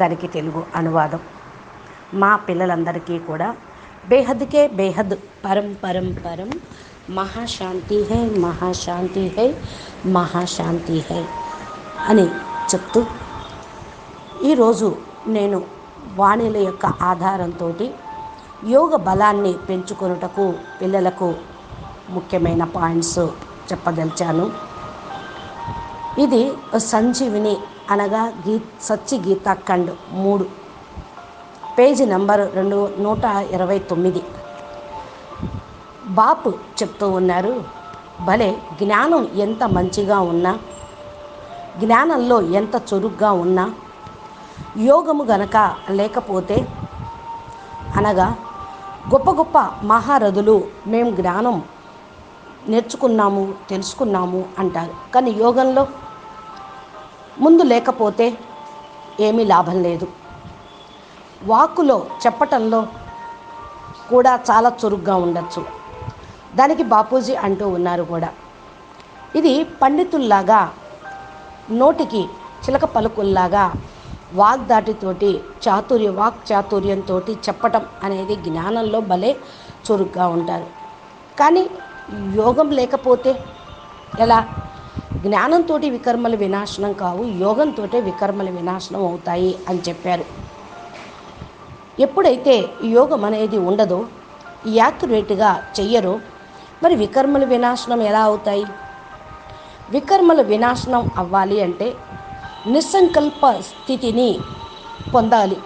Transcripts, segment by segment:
దానికి తెలుగు అనువాదం. మా పిల్లలందరికీ కూడా బేహద్కే బేహద్ పరం పరం పరం మహాశాంతి హై మహాశాంతి హై మహాశాంతి హై అని చెప్తూ ఈరోజు నేను వాణిల యొక్క ఆధారంతో యోగ బలాన్ని పెంచుకొనుటకు పిల్లలకు ముఖ్యమైన పాయింట్స్ చెప్పదలిచాను. ఇది సంజీవిని అనగా గీ సచ్చి గీతాఖండ్ మూడు. పేజీ నంబర్ రెండు నూట ఇరవై తొమ్మిది. బాపు చెప్తూ ఉన్నారు భలే జ్ఞానం ఎంత మంచిగా ఉన్నా జ్ఞానంలో ఎంత చురుగ్గా ఉన్నా యోగము గనక లేకపోతే అనగా గొప్ప గొప్ప మహారథులు మేము జ్ఞానం నేర్చుకున్నాము తెలుసుకున్నాము అంటారు. కానీ యోగంలో ముందు లేకపోతే ఏమీ లాభం లేదు. వాక్కులో చెప్పటంలో కూడా చాలా చురుగ్గా ఉండొచ్చు. దానికి బాపూజీ అంటూ ఉన్నారు కూడా. ఇది పండితుల్లాగా నోటికి చిలక పలుకుల్లాగా వాగ్దాటితోటి చాతుర్య వాక్ చాతుర్యంతో చెప్పటం అనేది జ్ఞానంలో భలే చురుగ్గా ఉంటారు. కానీ యోగం లేకపోతే ఎలా? జ్ఞానంతో వికర్మల వినాశనం కావు యోగంతో వికర్మల వినాశనం అవుతాయి అని చెప్పారు. ఎప్పుడైతే యోగం అనేది ఉండదో యాక్యురేట్గా చెయ్యరో మరి వికర్మల వినాశనం ఎలా అవుతాయి? వికర్మల వినాశనం అవ్వాలి అంటే నిస్సంకల్ప స్థితిని పొందాలి.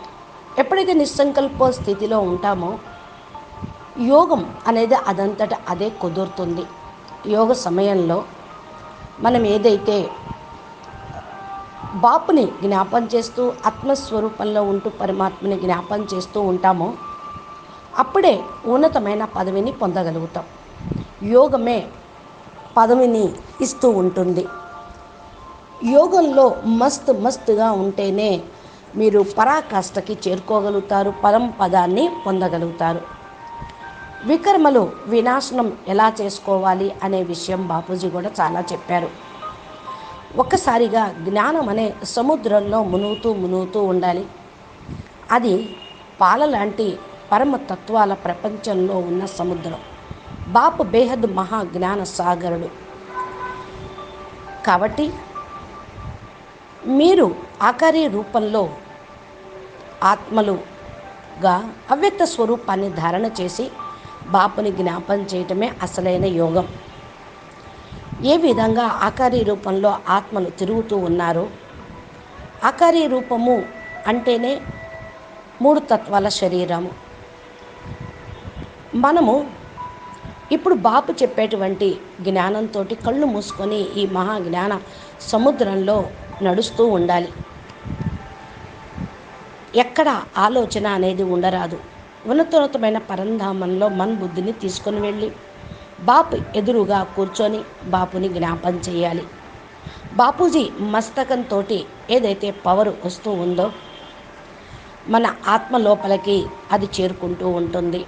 ఎప్పుడైతే నిస్సంకల్ప స్థితిలో ఉంటామో యోగం అనేది అదంతట అదే కుదురుతుంది. యోగ సమయంలో మనం ఏదైతే బాపుని జ్ఞాపం చేస్తూ ఆత్మస్వరూపంలో ఉంటూ పరమాత్మని జ్ఞాపం చేస్తూ ఉంటామో అప్పుడే ఉన్నతమైన పదవిని పొందగలుగుతాం. యోగమే పదవిని ఇస్తూ ఉంటుంది. యోగంలో మస్తు మస్తుగా ఉంటేనే మీరు పరాకాష్ఠకి చేరుకోగలుగుతారు పరం పదాన్ని పొందగలుగుతారు. వికర్మలు వినాశనం ఎలా చేసుకోవాలి అనే విషయం బాపూజీ కూడా చాలా చెప్పారు. ఒక్కసారిగా జ్ఞానం అనే సముద్రంలో మునుగుతూ మునుగుతూ ఉండాలి. అది పాల లాంటి పరమ తత్వాల ప్రపంచంలో ఉన్న సముద్రం. బాపు బేహద్ మహా జ్ఞాన సాగరుడు. కాబట్టి మీరు ఆకారి రూపంలో ఆత్మలుగా అవ్యక్త స్వరూపాన్ని ధారణ చేసి బాపుని జ్ఞాపం చేయటమే అసలైన యోగం. ఏ విధంగా ఆకారి రూపంలో ఆత్మలు తిరుగుతూ ఉన్నారు ఆకారి రూపము అంటేనే మూడు తత్వాల శరీరము. మనము ఇప్పుడు బాపు చెప్పేటువంటి జ్ఞానంతో కళ్ళు మూసుకొని ఈ మహా జ్ఞాన సముద్రంలో నడుస్తూ ఉండాలి. ఎక్కడ ఆలోచన అనేది ఉండరాదు. ఉన్నతోన్నతమైన పరంధామంలో మన బుద్ధిని తీసుకొని వెళ్ళి బాపు ఎదురుగా కూర్చొని బాపుని జ్ఞాపం చేయాలి. బాపూజీ మస్తకంతో ఏదైతే పవర్ వస్తూ ఉందో మన ఆత్మ లోపలికి అది చేరుకుంటూ ఉంటుంది.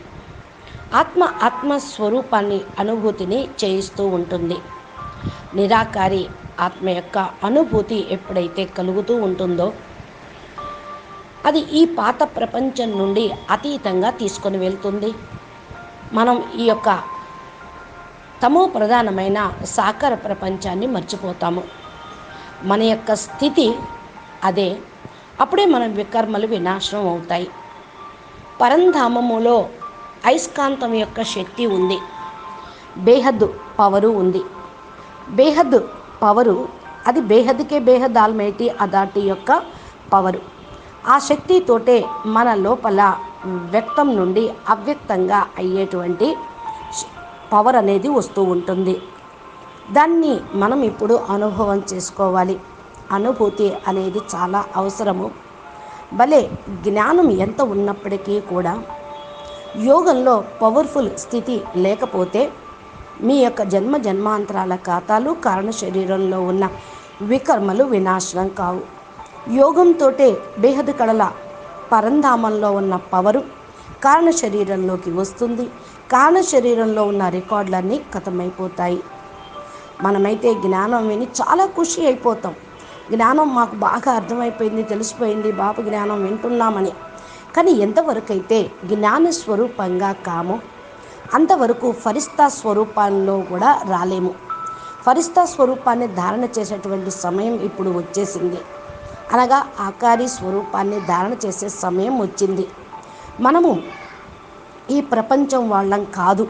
ఆత్మ ఆత్మ స్వరూపాన్ని అనుభూతిని చేయిస్తూ ఉంటుంది. నిరాకారి ఆత్మ యొక్క అనుభూతి ఎప్పుడైతే కలుగుతూ ఉంటుందో అది ఈ పాత ప్రపంచం నుండి అతీతంగా తీసుకొని వెళ్తుంది. మనం ఈ యొక్క తమో ప్రధానమైన సాకార ప్రపంచాన్ని మర్చిపోతాము. మన యొక్క స్థితి అదే. అప్పుడే మన వికర్మలు వినాశనం అవుతాయి. పరంధామములో అయస్కాంతం యొక్క శక్తి ఉంది. బేహద్ పవరు ఉంది. బేహద్ పవరు అది బేహద్కే బేహద్ ఆల్మైటీ అదాటి యొక్క పవరు. ఆ శక్తితోటే మన లోపల వ్యక్తం నుండి అవ్యక్తంగా అయ్యేటువంటి పవర్ అనేది వస్తూ ఉంటుంది. దాన్ని మనం ఇప్పుడు అనుభవం చేసుకోవాలి. అనుభూతి అనేది చాలా అవసరము. భలే జ్ఞానం ఎంత ఉన్నప్పటికీ కూడా యోగంలో పవర్ఫుల్ స్థితి లేకపోతే మీ యొక్క జన్మ జన్మాంతరాల ఖాతాలు కారణ శరీరంలో ఉన్న వికర్మలు వినాశనం కావు. యోగంతోటే బేహద్ కళల పరంధామంలో ఉన్న పవరు కారణ శరీరంలోకి వస్తుంది. కారణ శరీరంలో ఉన్న రికార్డులన్నీ ఖతమైపోతాయి మనమైతే జ్ఞానం విని చాలా ఖుషి అయిపోతాం. జ్ఞానం మాకు బాగా అర్థమైపోయింది తెలిసిపోయింది. బాబు జ్ఞానం వింటున్నామని. కానీ ఎంతవరకు అయితే జ్ఞాన స్వరూపంగా కామో అంతవరకు ఫరిస్తా స్వరూపంలో కూడా రాలేము. ఫరిస్తా స్వరూపాన్ని ధారణ చేసేటువంటి సమయం ఇప్పుడు వచ్చేసింది. అనగా ఆకారి స్వరూపాన్ని ధారణ చేసే సమయం వచ్చింది. మనము ఈ ప్రపంచం వాళ్ళం కాదు.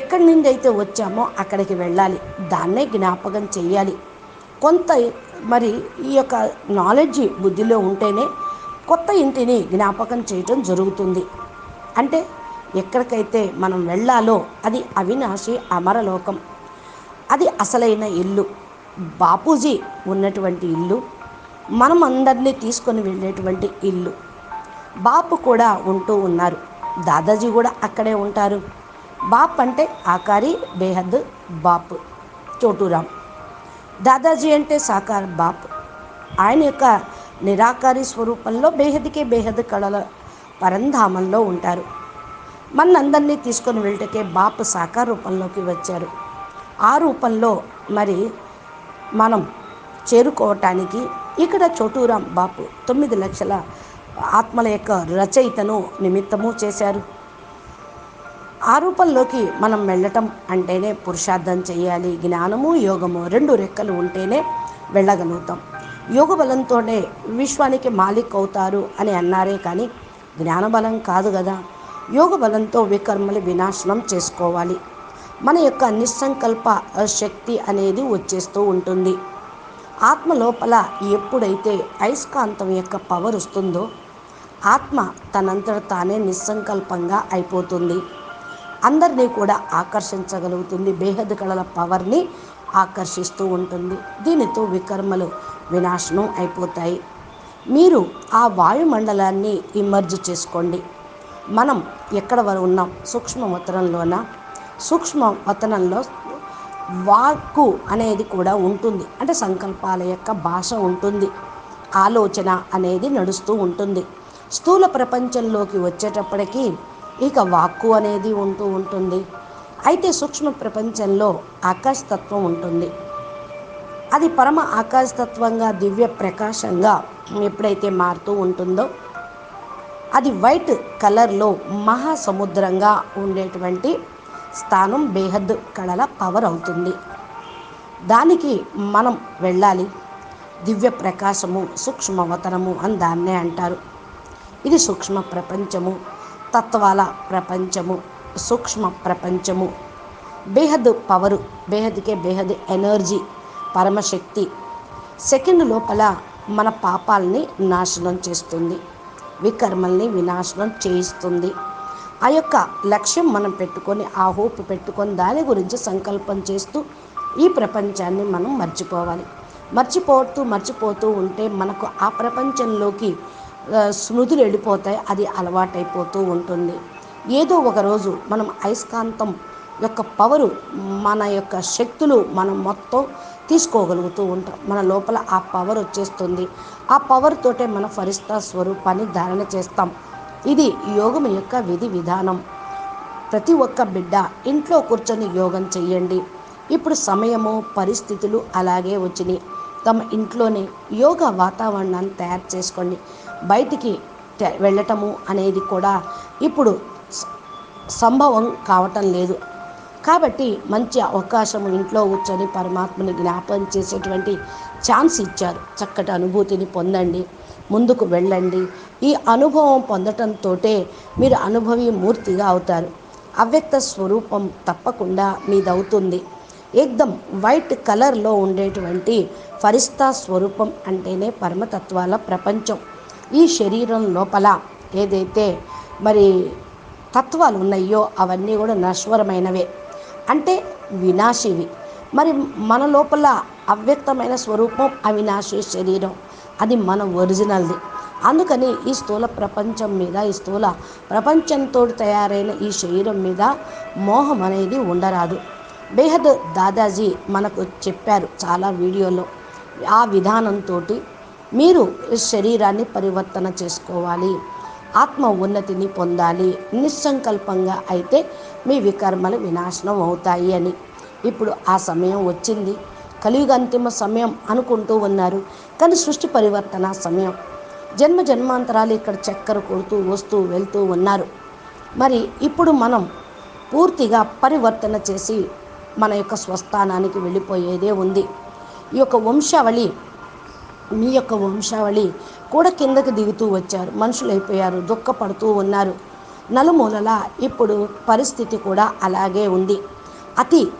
ఎక్కడి నుండి అయితే వచ్చామో అక్కడికి వెళ్ళాలి. దాన్నే జ్ఞాపకం చేయాలి కొంత మరి ఈ యొక్క నాలెడ్జ్ బుద్ధిలో ఉంటేనే కొత్త ఇంటిని జ్ఞాపకం చేయటం జరుగుతుంది. అంటే ఎక్కడికైతే మనం వెళ్ళాలో అది అవినాశి అమరలోకం. అది అసలైన ఇల్లు. బాపూజీ ఉన్నటువంటి ఇల్లు. మనం అందరినీ తీసుకొని వెళ్ళేటువంటి ఇల్లు. బాపు కూడా ఉంటూ ఉన్నారు. దాదాజీ కూడా అక్కడే ఉంటారు. బాప్ అంటే ఆకారి బేహద్ బాప్ చోటురామ్ దాదాజీ అంటే సాకార్ బాప్. ఆయన యొక్క నిరాకారి స్వరూపంలో బేహద్కే బేహద్ కళల పరంధామంలో ఉంటారు. మనందరినీ తీసుకొని వెళ్ళటకే బాప్ సాకార రూపంలోకి వచ్చారు. ఆ రూపంలో మరి మనం చేరుకోవటానికి ఇక్కడ చోటూరాం బాపు తొమ్మిది లక్షల ఆత్మల యొక్క రచయితను నిమిత్తము చేశారు. ఆ రూపంలోకి మనం వెళ్ళటం అంటేనే పురుషార్థం చేయాలి జ్ఞానము యోగము రెండు రెక్కలు ఉంటేనే వెళ్ళగలుగుతాం. యోగ బలంతోనే విశ్వానికి మాలిక్ అవుతారు అని అన్నారే కానీ జ్ఞానబలం కాదు కదా. యోగ బలంతో వికర్మలు వినాశనం చేసుకోవాలి. మన యొక్క నిస్సంకల్ప శక్తి అనేది వచ్చేస్తూ ఉంటుంది. ఆత్మ లోపల ఎప్పుడైతే అయస్కాంతం యొక్క పవర్ వస్తుందో ఆత్మ తనంతట తానే నిస్సంకల్పంగా అయిపోతుంది. అందరినీ కూడా ఆకర్షించగలుగుతుంది. బేహద్ కళల పవర్ని ఆకర్షిస్తూ ఉంటుంది. దీనితో వికర్మలు వినాశనం అయిపోతాయి. మీరు ఆ వాయుమండలాన్ని ఇమర్జ్ చేసుకోండి. మనం ఎక్కడ వరకు ఉన్నాం? సూక్ష్మ వతనంలోన సూక్ష్మ వతనంలో వాక్కు అనేది కూడా ఉంటుంది. అంటే సంకల్పాల యొక్క భాష ఉంటుంది. ఆలోచన అనేది నడుస్తూ ఉంటుంది. స్థూల ప్రపంచంలోకి వచ్చేటప్పటికీ ఇక వాక్కు అనేది ఉంటూ ఉంటుంది. అయితే సూక్ష్మ ప్రపంచంలో ఆకాశతత్వం ఉంటుంది. అది పరమ ఆకాశతత్వంగా దివ్య ప్రకాశంగా ఎప్పుడైతే మారుతూ ఉంటుందో అది వైట్ కలర్లో మహాసముద్రంగా ఉండేటువంటి స్థానం బేహద్ కళల పవర్ అవుతుంది. దానికి మనం వెళ్ళాలి. దివ్య ప్రకాశము సూక్ష్మవతనము అని దాన్నే అంటారు. ఇది సూక్ష్మ ప్రపంచము తత్వాల ప్రపంచము సూక్ష్మ ప్రపంచము. బేహద్ పవరు బేహద్కే బేహద్ ఎనర్జీ పరమశక్తి. సెకండ్ లోపల మన పాపాలని నాశనం చేస్తుంది. వికర్మల్ని వినాశనం చేయిస్తుంది. ఆ యొక్క లక్ష్యం మనం పెట్టుకొని ఆ హోప్ పెట్టుకొని దాని గురించి సంకల్పం చేస్తూ ఈ ప్రపంచాన్ని మనం మర్చిపోవాలి. మర్చిపోతూ మర్చిపోతూ ఉంటే మనకు ఆ ప్రపంచంలోకి స్మృతులు వెళ్ళిపోతాయి అది అలవాటైపోతూ ఉంటుంది. ఏదో ఒక రోజు మనం అయస్కాంతం యొక్క పవరు మన యొక్క శక్తులు మనం మొత్తం తీసుకోగలుగుతూ ఉంటాం. మన లోపల ఆ పవర్ వచ్చేస్తుంది. ఆ పవర్ తోటే మన ఫరిస్తా స్వరూపాన్ని ధారణ చేస్తాం. ఇది యోగం యొక్క విధి విధానం. ప్రతి ఒక్క బిడ్డ ఇంట్లో కూర్చొని యోగం చేయండి ఇప్పుడు సమయము పరిస్థితులు అలాగే వచ్చినాయి. తమ ఇంట్లోనే యోగ వాతావరణాన్ని తయారు చేసుకోండి. బయటికి వెళ్ళటము అనేది కూడా ఇప్పుడు సంభవం కావటం లేదు. కాబట్టి మంచి అవకాశం ఇంట్లో కూర్చొని పరమాత్మని జ్ఞాపకం చేసేటువంటి ఛాన్స్ ఇచ్చారు. చక్కటి అనుభూతిని పొందండి. ముందుకు వెళ్ళండి. ఈ అనుభవం పొందటంతో మీరు అనుభవి మూర్తిగా అవుతారు. అవ్యక్త స్వరూపం తప్పకుండా మీదవుతుంది. ఏకదం వైట్ కలర్లో ఉండేటువంటి ఫరిస్తా స్వరూపం అంటేనే పరమతత్వాల ప్రపంచం. ఈ శరీరం లోపల ఏదైతే మరి తత్వాలు ఉన్నాయో అవన్నీ కూడా నశ్వరమైనవే. అంటే వినాశివి. మరి మన లోపల అవ్యక్తమైన స్వరూపం అవినాశి శరీరం. అది మన ఒరిజినల్ది. అందుకని ఈ స్థూల ప్రపంచం మీద ఈ స్థూల ప్రపంచంతో తయారైన ఈ శరీరం మీద మోహం అనేది ఉండరాదు. బేహద్ దాదాజీ మనకు చెప్పారు చాలా వీడియోలో. ఆ విధానంతో మీరు శరీరాన్ని పరివర్తన చేసుకోవాలి. ఆత్మ ఉన్నతిని పొందాలి. నిస్సంకల్పంగా అయితే మీ వికర్మలు వినాశనం అవుతాయి అని. ఇప్పుడు ఆ సమయం వచ్చింది. కలియుగ అంతిమ సమయం అనుకుంటూ ఉన్నారు. కానీ సృష్టి పరివర్తన సమయం. జన్మ జన్మాంతరాలు ఇక్కడ చక్కెర కొడుతూ వస్తూ వెళ్తూ ఉన్నారు. మరి ఇప్పుడు మనం పూర్తిగా పరివర్తన చేసి మన యొక్క స్వస్థానానికి వెళ్ళిపోయేదే ఉంది. ఈ యొక్క వంశావళి మీ యొక్క వంశావళి కూడా కిందకి దిగుతూ వచ్చారు. మనుషులు అయిపోయారు దుఃఖపడుతూ ఉన్నారు. నలుమూలలా ఇప్పుడు పరిస్థితి కూడా అలాగే ఉంది. అతి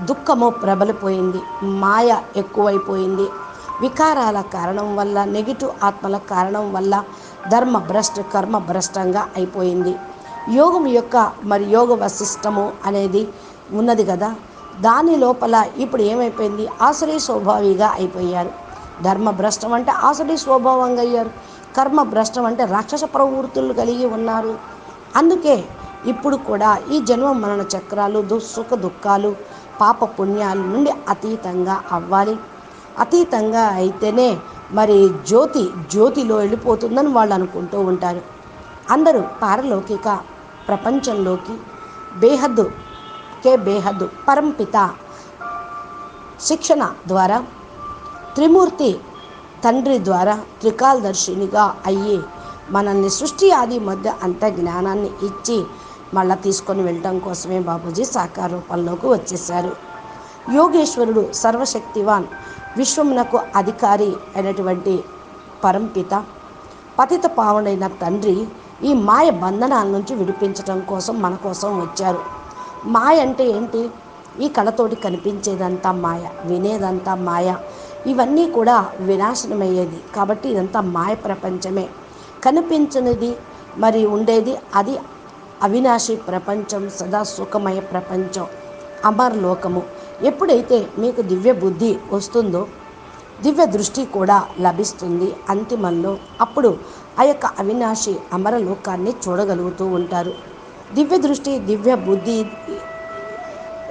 దుఃఖము ప్రబలిపోయింది మాయ ఎక్కువైపోయింది. వికారాల కారణం వల్ల నెగిటివ్ ఆత్మల కారణం వల్ల ధర్మ భ్రష్ట కర్మ భ్రష్టంగా అయిపోయింది. యోగం యొక్క మరి యోగ వశిష్టము అనేది ఉన్నది కదా? దాని లోపల ఇప్పుడు ఏమైపోయింది? ఆశ్రయ స్వభావిగా అయిపోయారు. ధర్మ భ్రష్టం అంటే ఆశ్రయ స్వభావంగా అయ్యారు. కర్మ భ్రష్టం అంటే రాక్షస ప్రవృత్తులు కలిగి ఉన్నారు. అందుకే ఇప్పుడు కూడా ఈ జన్మ మరణ చక్రాలు దు సుఖ దుఃఖాలు పాప పుణ్యాల నుండి అతీతంగా అవ్వాలి. అతీతంగా అయితేనే మరి జ్యోతి జ్యోతిలో వెళ్ళిపోతుందని వాళ్ళు అనుకుంటూ ఉంటారు. అందరూ పారలౌకిక ప్రపంచంలోకి బేహద్దు కే బేహద్దు పరంపిత శిక్షణ ద్వారా త్రిమూర్తి తండ్రి ద్వారా త్రికాలదర్శినిగా అయ్యి మనల్ని సృష్టి ఆది మధ్య అంత జ్ఞానాన్ని ఇచ్చి మళ్ళా తీసుకొని వెళ్ళటం కోసమే బాబూజీ సాకార రూపంలోకి వచ్చేసారు యోగేశ్వరుడు సర్వశక్తివాన్ విశ్వమునకు అధికారి అయినటువంటి పరంపిత పతిత పావనైన తండ్రి ఈ మాయ బంధనాల నుంచి విడిపించడం కోసం మన కోసం వచ్చారు. మాయ అంటే ఏంటి? ఈ కళతోటి కనిపించేదంతా మాయ వినేదంతా మాయ. ఇవన్నీ కూడా వినాశనమయ్యేది. కాబట్టి ఇదంతా మాయ ప్రపంచమే. కనిపించినది మరి ఉండేది అది అవినాశి ప్రపంచం సదా సుఖమయ ప్రపంచం అమర్లోకము ఎప్పుడైతే మీకు దివ్య బుద్ధి వస్తుందో దివ్య దృష్టి కూడా లభిస్తుంది అంతిమంలో. అప్పుడు ఆ యొక్క అవినాశి అమరలోకాన్ని చూడగలుగుతూ ఉంటారు. దివ్య దృష్టి దివ్య బుద్ధి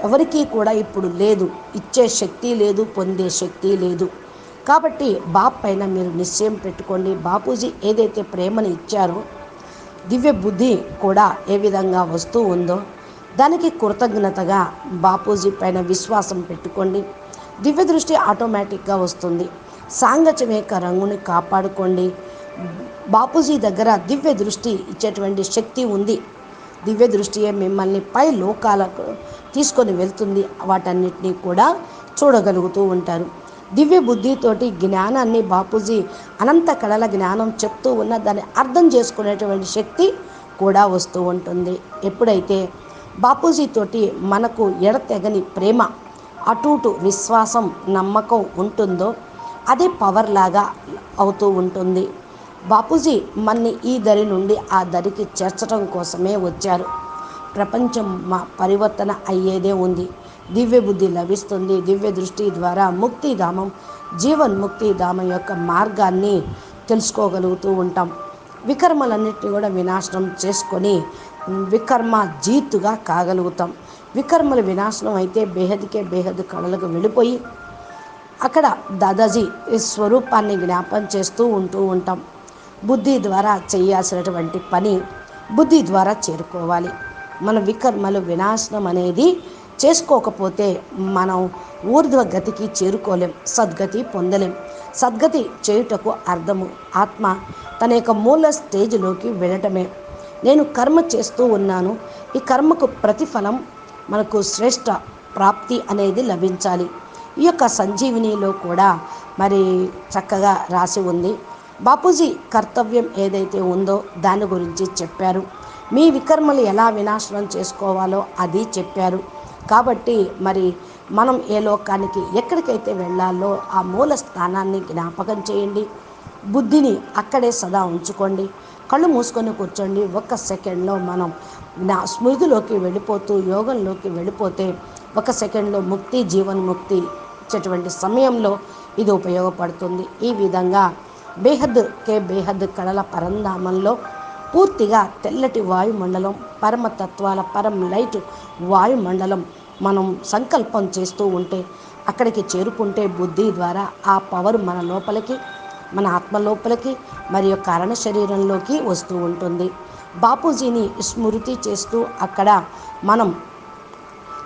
ఎవరికీ కూడా ఇప్పుడు లేదు. ఇచ్చే శక్తి లేదు పొందే శక్తి లేదు. కాబట్టి బాప్ పైన మీరు నిశ్చయం పెట్టుకోండి. బాపూజీ ఏదైతే ప్రేమను ఇచ్చారో దివ్య బుద్ధి కూడా ఏ విధంగా వస్తూ ఉందో దానికి కృతజ్ఞతగా బాపూజీ పైన విశ్వాసం పెట్టుకోండి. దివ్య దృష్టి ఆటోమేటిక్గా వస్తుంది. సాంగత్యమేక రంగుని కాపాడుకోండి. బాపూజీ దగ్గర దివ్య దృష్టి ఇచ్చేటువంటి శక్తి ఉంది. దివ్య దృష్టియే మిమ్మల్ని పై లోకాలకు తీసుకొని వెళ్తుంది. వాటన్నిటినీ కూడా చూడగలుగుతూ ఉంటారు. దివ్య బుద్ధితోటి జ్ఞానాన్ని బాపూజీ అనంత కళల జ్ఞానం చెప్తూ ఉన్న దాన్ని అర్థం చేసుకునేటువంటి శక్తి కూడా వస్తూ ఉంటుంది. ఎప్పుడైతే బాపూజీతోటి మనకు ఎడతెగని ప్రేమ అటుటు విశ్వాసం నమ్మకం ఉంటుందో అదే పవర్ లాగా అవుతూ ఉంటుంది. బాపూజీ మన్ని ఈ దరి నుండి ఆ దరికి చేర్చడం కోసమే వచ్చారు. ప్రపంచం మా పరివర్తన అయ్యేదే ఉంది. దివ్య బుద్ధి లభిస్తుంది. దివ్య దృష్టి ద్వారా ముక్తిధామం జీవన్ ముక్తిధామం యొక్క మార్గాన్ని తెలుసుకోగలుగుతూ ఉంటాం. వికర్మలన్నింటినీ కూడా వినాశనం చేసుకొని వికర్మ జీతుగా కాగలుగుతాం. వికర్మల వినాశనం అయితే బేహద్కే బేహద్ కళలకు వెళ్ళిపోయి అక్కడ దాదాజీ ఈ స్వరూపాన్ని జ్ఞాపం చేస్తూ ఉంటూ ఉంటాం. బుద్ధి ద్వారా చేయాల్సినటువంటి పని బుద్ధి ద్వారా చేరుకోవాలి. మన వికర్మలు వినాశనం అనేది చేసుకోకపోతే మనం ఊర్ధ్వ గతికి చేరుకోలేం సద్గతి పొందలేం. సద్గతి చేయుటకు అర్థము ఆత్మ తన యొక్క మూల స్టేజ్లోకి వెళ్ళటమే. నేను కర్మ చేస్తూ ఉన్నాను ఈ కర్మకు ప్రతిఫలం మనకు శ్రేష్ట ప్రాప్తి అనేది లభించాలి. ఈ యొక్క సంజీవినిలో కూడా మరి చక్కగా రాసి ఉంది. బాపూజీ కర్తవ్యం ఏదైతే ఉందో దాని గురించి చెప్పారు. మీ వికర్మలు ఎలా వినాశనం చేసుకోవాలో అది చెప్పారు. కాబట్టి మరి మనం ఏ లోకానికి ఎక్కడికైతే వెళ్ళాలో ఆ మూల స్థానాన్ని జ్ఞాపకం చేయండి. బుద్ధిని అక్కడే సదా ఉంచుకోండి. కళ్ళు మూసుకొని కూర్చోండి. ఒక్క సెకండ్లో మనం నా స్మృతిలోకి వెళ్ళిపోతూ యోగంలోకి వెళ్ళిపోతే ఒక సెకండ్లో ముక్తి జీవన్ముక్తి ఇచ్చేటువంటి సమయంలో ఇది ఉపయోగపడుతుంది. ఈ విధంగా బేహద్ కే బేహద్ కళల పరంధామంలో పూర్తిగా తెల్లటి వాయుమండలం పరమతత్వాల పరం లైట్ వాయుమండలం మనం సంకల్పం చేస్తూ ఉంటే అక్కడికి చేరుకుంటే బుద్ధి ద్వారా ఆ పవర్ మన లోపలికి మన ఆత్మ లోపలికి మరియు కారణ శరీరంలోకి వస్తూ ఉంటుంది. బాపూజీని స్మృతి చేస్తూ అక్కడ మనం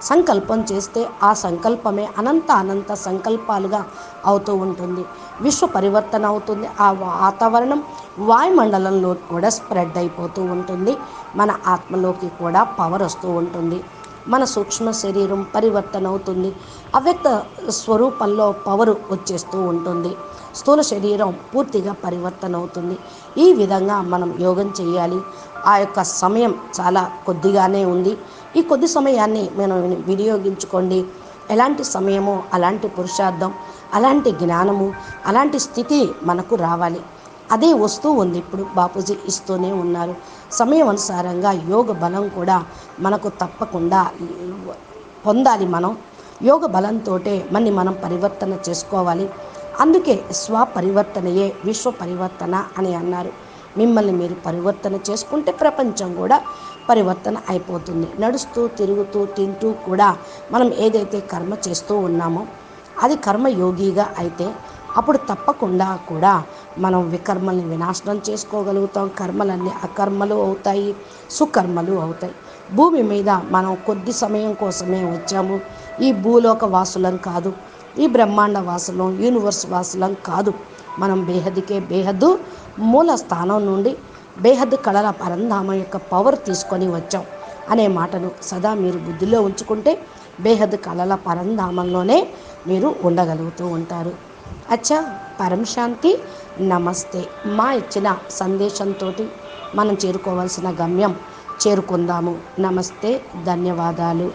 సంకల్పం చేస్తే ఆ సంకల్పమే అనంత అనంత సంకల్పాలుగా అవుతూ ఉంటుంది. విశ్వ పరివర్తన అవుతుంది. ఆ వాతావరణం వాయుమండలంలో కూడా స్ప్రెడ్ అయిపోతూ ఉంటుంది. మన ఆత్మలోకి కూడా పవర్ వస్తూ ఉంటుంది. మన సూక్ష్మ శరీరం పరివర్తన అవుతుంది అవ్యక్త స్వరూపంలో పవర్ వచ్చేస్తూ ఉంటుంది. స్థూల శరీరం పూర్తిగా పరివర్తన అవుతుంది ఈ విధంగా మనం యోగం చేయాలి. ఆ యొక్క సమయం చాలా కొద్దిగానే ఉంది. ఈ కొద్ది సమయాన్ని మనం వినియోగించుకోండి. ఎలాంటి సమయమో అలాంటి పురుషార్థం అలాంటి జ్ఞానము అలాంటి స్థితి మనకు రావాలి. అదే వస్తూ ఉంది. ఇప్పుడు బాపూజీ ఇస్తూనే ఉన్నారు. సమయం అనుసారంగా యోగ బలం కూడా మనకు తప్పకుండా పొందాలి మనం. యోగ బలంతో మన్ని మనం పరివర్తన చేసుకోవాలి. అందుకే స్వపరివర్తనయే విశ్వ పరివర్తన అని అన్నారు. మిమ్మల్ని మీరు పరివర్తన చేసుకుంటే ప్రపంచం కూడా పరివర్తన అయిపోతుంది. నడుస్తూ తిరుగుతూ తింటూ కూడా మనం ఏదైతే కర్మ చేస్తూ ఉన్నామో అది కర్మయోగిగా అయితే అప్పుడు తప్పకుండా కూడా మనం వికర్మల్ని వినాశనం చేసుకోగలుగుతాం. కర్మలన్నీ అకర్మలు అవుతాయి సుకర్మలు అవుతాయి. భూమి మీద మనం కొద్ది సమయం కోసమే వచ్చాము. ఈ భూలోక వాసులం కాదు ఈ బ్రహ్మాండ వాసులం యూనివర్స్ వాసులం కాదు. మనం బేహద్కే బేహద్దు మూల స్థానం నుండి బేహద్దు కళల పరంధామం యొక్క పవర్ తీసుకొని వచ్చాం అనే మాటను సదా మీరు బుద్ధిలో ఉంచుకుంటే బేహద్ కళల పరంధామంలోనే మీరు ఉండగలుగుతూ ఉంటారు. అచ్చా పరం శాంతి నమస్తే. మా ఇచ్చిన సందేశంతో మనం చేరుకోవాల్సిన గమ్యం చేరుకుందాము. నమస్తే ధన్యవాదాలు.